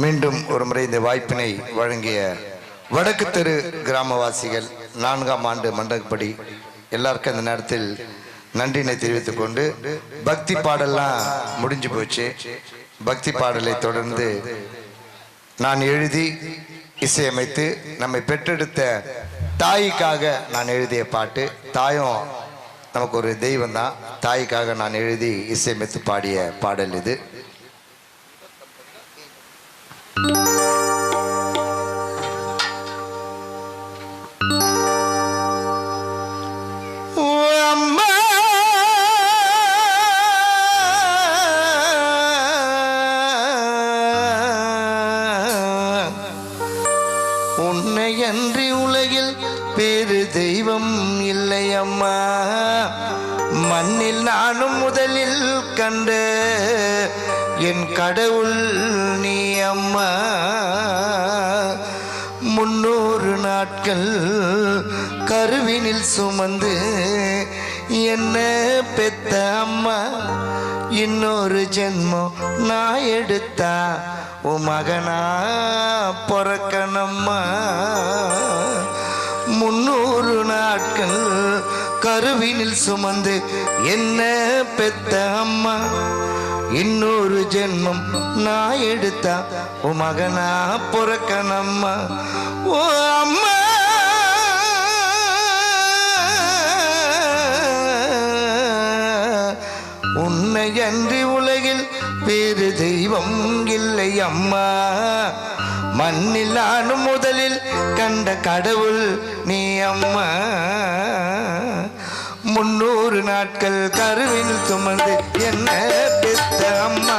மீண்டும் ஒரு முறை இந்த வாய்ப்பினை வழங்கிய வடக்கு தெரு கிராமவாசிகள் நான்காம் ஆண்டு மண்டகப்படி எல்லாருக்கும் இந்த நேரத்தில் நன்றினை தெரிவித்துக் கொண்டு பக்தி பாடல்லாம் முடிஞ்சு போச்சு. பக்தி பாடலை தொடர்ந்து நான் எழுதி இசையமைத்து நம்மை பெற்றெடுத்த தாய்க்காக நான் எழுதிய பாட்டு. தாயும் நமக்கு ஒரு தெய்வம் தான் தாய்க்காக நான் எழுதி இசையமைத்து பாடிய பாடல் இது. உன்னையன்றி உலகில் வேறு தெய்வம் இல்லை அம்மா மண்ணில் நானும் முதலில் கண்டு என் கடவுள் நீ அம்மா. முன்னூறு நாட்கள் கருவினில் சுமந்து என்ன பெத்த அம்மா. இன்னொரு ஜென்மம் நான் எடுத்தா உன் மகனா பிறக்கணம்மா முன்னூறு நாட்கள் கருவினில் சுமந்து என்ன பெத்த அம்மா. இன்னொரு ஜென்மம் நான் எடுத்தா உன் மகனா பிறக்கணம்மா ஓ அம்மா! உன்னை அன்றி உலகில் வேறு தெய்வம் இல்லை அம்மா. மண்ணில் நானும் முதலில் கண்ட கடவுள் நீ அம்மா. நூறு நாட்கள் கருவில் சுமந்து என்ன பெத்த அம்மா?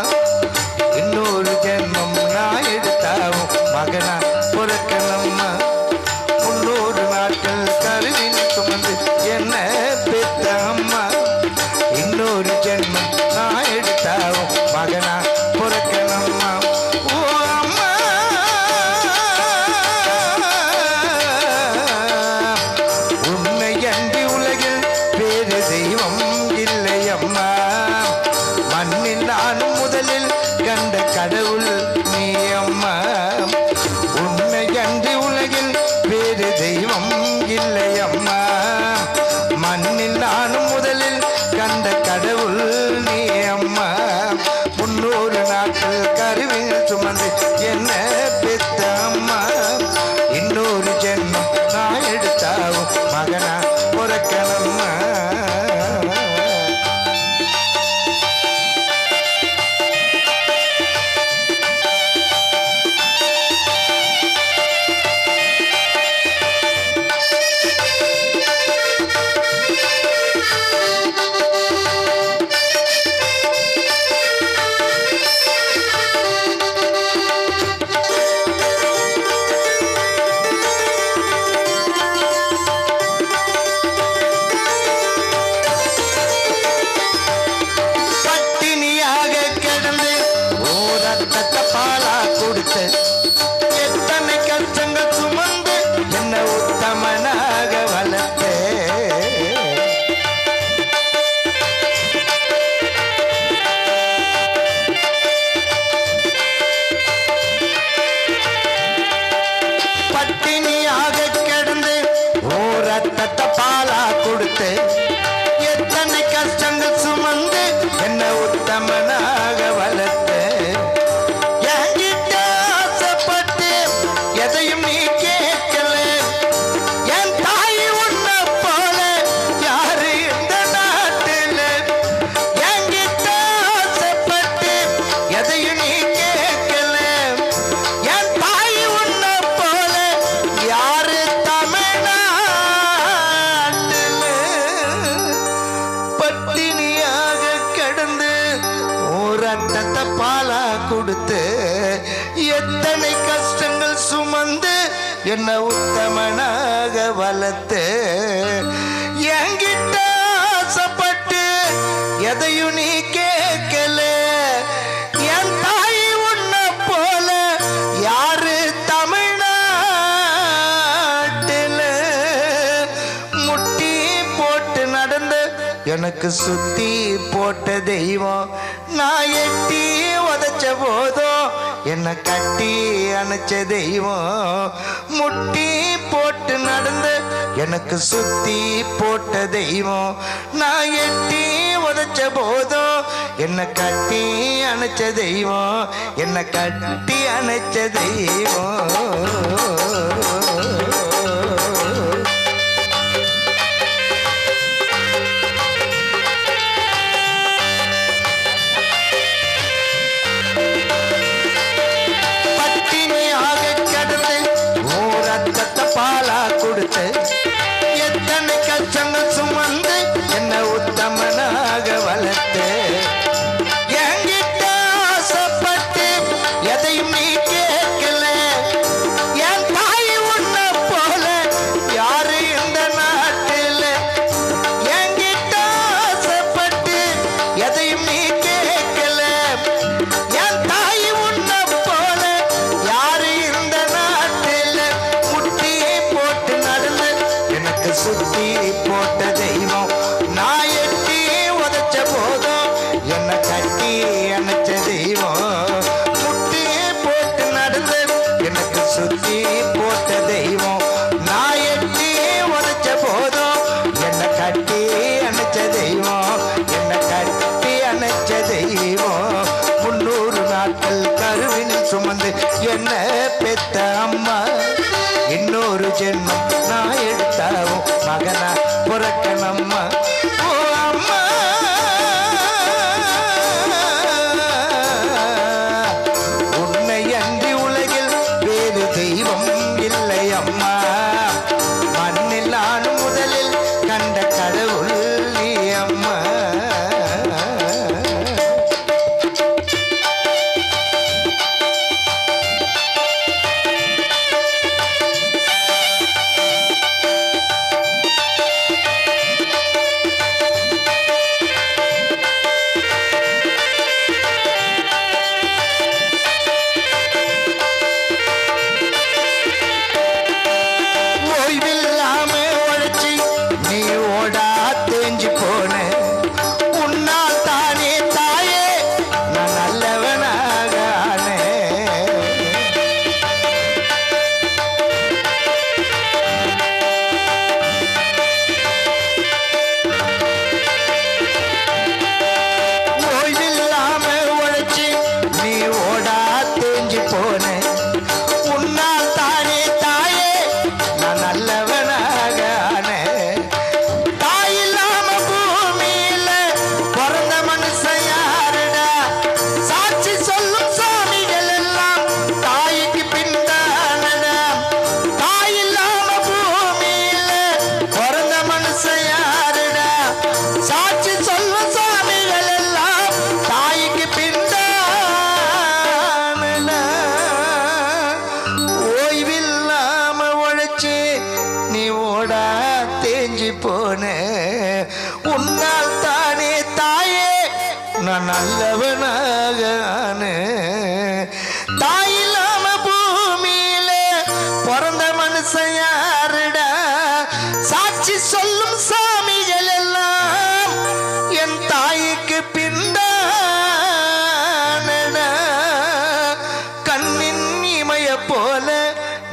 முன்னூறு என்ன உத்தமனாக வளர் என்ன உத்தமனாக வளர்த்து என்கிட்ட ஆசைப்பட்டு எதையும் நீ கேட்கல. என் தாய் உன்ன போல யாரு தமிழ்நாட்டில்? முட்டி போட்டு நடந்து எனக்கு சுத்தி போட்ட தெய்வம் நான் எட்டி உதைச்ச போதும் என்ன கட்டி அணைச்ச தெய்வம். முட்டி போட்டு நடந்து எனக்கு சுத்தி போட்ட தெய்வம். நான் எட்டி உதைச்ச போதும் என்ன கட்டி அணைச்ச தெய்வம். என்ன கட்டி அணைச்ச தெய்வம். எதையும் நீ கேட்கல. என் தாய் உன்னை போல யாரு இந்த நாட்டில்? என்கிட்ட ஆசைப்பட்டு எதையும் நீ கேட்கல. என் தாய் உன்னை போல யாரு இந்த நாட்டில்? முட்டியை போட்டு எனக்கு சுத்தி இன்னொரு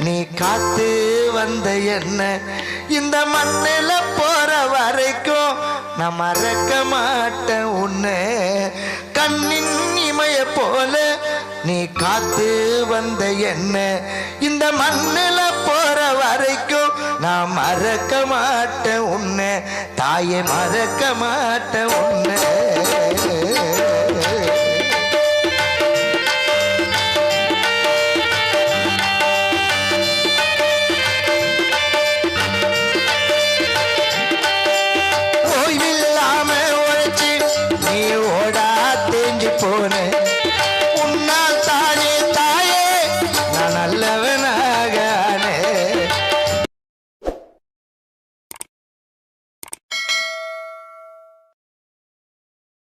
நீ காத்து வந்த என்ன? இந்த மண்ணில் போற வரைக்கும் நான் மறக்க மாட்டேன் உன்னை. கண்ணின் இமைய போல நீ காத்து வந்த என்ன? இந்த மண்ணில் போற வரைக்கும் நான் மறக்க மாட்டேன் உன்னை. தாயை மறக்க மாட்டேன் உன்னை.